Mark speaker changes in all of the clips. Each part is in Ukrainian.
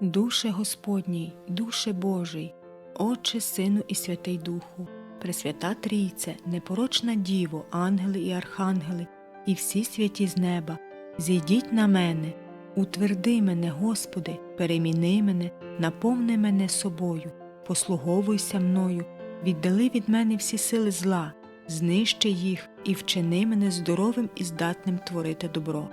Speaker 1: Душе Господній, Душе Божий, Отче, Сину і Святий Духу, Пресвята Трійце, непорочна Діво, ангели і архангели, і всі святі з неба, зійдіть на мене, утверди мене, Господи, переміни мене, наповни мене собою, послуговуйся мною, віддали від мене всі сили зла, знищи їх і вчини мене здоровим і здатним творити добро.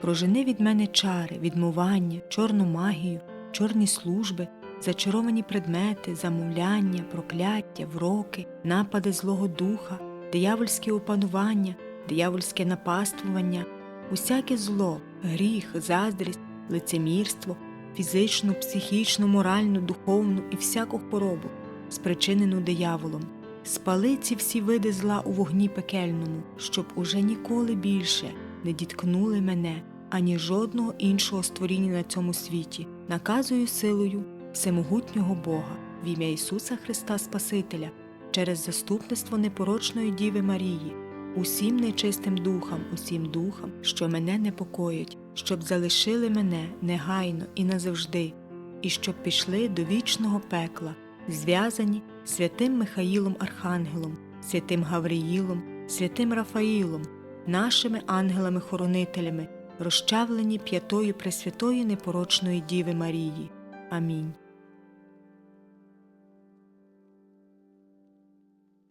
Speaker 1: Прожени від мене чари, відмивання, чорну магію, чорні служби, зачаровані предмети, замовляння, прокляття, вроки, напади Злого Духа, диявольське опанування, диявольське напаствування, усяке зло, гріх, заздрість, лицемірство, фізичну, психічну, моральну, духовну і всяку хворобу, спричинену дияволом. Спали ці всі види зла у вогні пекельному, щоб уже ніколи більше не діткнули мене, ані жодного іншого створіння на цьому світі, наказую силою всемогутнього Бога в ім'я Ісуса Христа Спасителя, через заступництво непорочної Діви Марії, усім нечистим духам, усім духам, що мене непокоїть, щоб залишили мене негайно і назавжди, і щоб пішли до вічного пекла, зв'язані святим Михаїлом Архангелом, святим Гавриїлом, святим Рафаїлом, нашими ангелами-хоронителями, розчавлені п'ятою Пресвятої непорочної Діви Марії. Амінь.